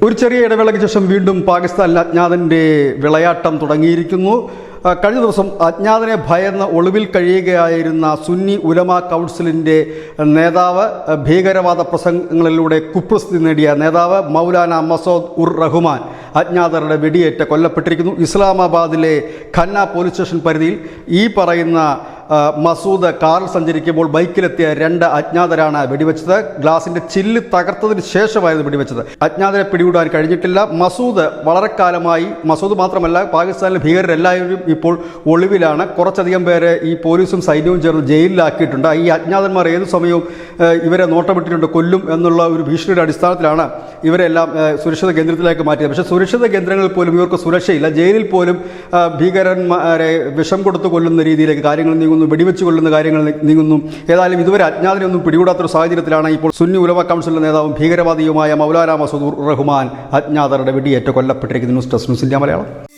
ഒരു ചെറിയ ഇടവേളയ്ക്ക് ശേഷം വീണ്ടും പാകിസ്ഥാനിൽ അജ്ഞാതന്റെ വിളയാട്ടം തുടങ്ങിയിരിക്കുന്നു. കഴിഞ്ഞ ദിവസം അജ്ഞാതനെ ഭയന്ന് ഒളിവിൽ കഴിയുകയായിരുന്ന സുന്നി ഉലമ കൗൺസിലിന്റെ നേതാവ് ഭീകരവാദ പ്രസംഗങ്ങളിലൂടെ കുപ്രസിദ്ധി നേടിയ നേതാവ് മൗലാന മസോദ് ഉർ റഹ്മാൻ അജ്ഞാതരുടെ വെടിയേറ്റ് കൊല്ലപ്പെട്ടിരിക്കുന്നു. ഇസ്ലാമാബാദിലെ ഖന്ന പോലീസ് സ്റ്റേഷൻ പരിധിയിൽ ഈ പറയുന്ന മസൂദ് കാറിൽ സഞ്ചരിക്കുമ്പോൾ ബൈക്കിലെത്തിയ രണ്ട് അജ്ഞാതരാണ് വെടിവെച്ചത്. ഗ്ലാസിന്റെ ചില്ല് തകർത്തതിന് ശേഷമായിരുന്നു വെടിവെച്ചത്. അജ്ഞാതരെ പിടികൂടാൻ കഴിഞ്ഞിട്ടില്ല. മസൂദ് വളരെ കാലമായി മസൂദ് മാത്രമല്ല പാകിസ്ഥാനിലെ ഭീകരരെല്ലാവരും ഇപ്പോൾ ഒളിവിലാണ്. കുറച്ചധികം പേരെ ഈ പോലീസും സൈന്യവും ചേർന്ന് ജയിലിലാക്കിയിട്ടുണ്ട്. ഈ അജ്ഞാതന്മാർ ഏത് സമയവും ഇവരെ നോട്ടമിട്ടിട്ടുണ്ട്. കൊല്ലും എന്നുള്ള ഒരു ഭീഷണിയുടെ അടിസ്ഥാനത്തിലാണ് ഇവരെല്ലാം സുരക്ഷിത കേന്ദ്രത്തിലേക്ക് മാറ്റിയത്. പക്ഷേ സുരക്ഷിത കേന്ദ്രങ്ങളിൽ പോലും ഇവർക്ക് സുരക്ഷയില്ല. ജയിലിൽ പോലും ഭീകരന്മാരെ വിഷം കൊടുത്ത് കൊല്ലുന്ന രീതിയിലേക്ക് കാര്യങ്ങൾ നീങ്ങുന്നു. വെടിവെച്ച് കൊല്ലുന്ന കാര്യങ്ങൾ നീങ്ങുന്നു. ഏതായാലും ഇതുവരെ അജ്ഞാതനെ ഒന്നും പിടികൂടാത്തൊരു സാഹചര്യത്തിലാണ് ഇപ്പോൾ സുന്നി ഉലമ കൗൺസിലിന്റെ നേതാവും ഭീകരവാദിയുമായ മൗലാന മസൂദ് റഹ്മാൻ അജ്ഞാതരുടെ വെടിയേറ്റ് കൊല്ലപ്പെട്ടിരിക്കുന്നു. News desk news India Malayalam.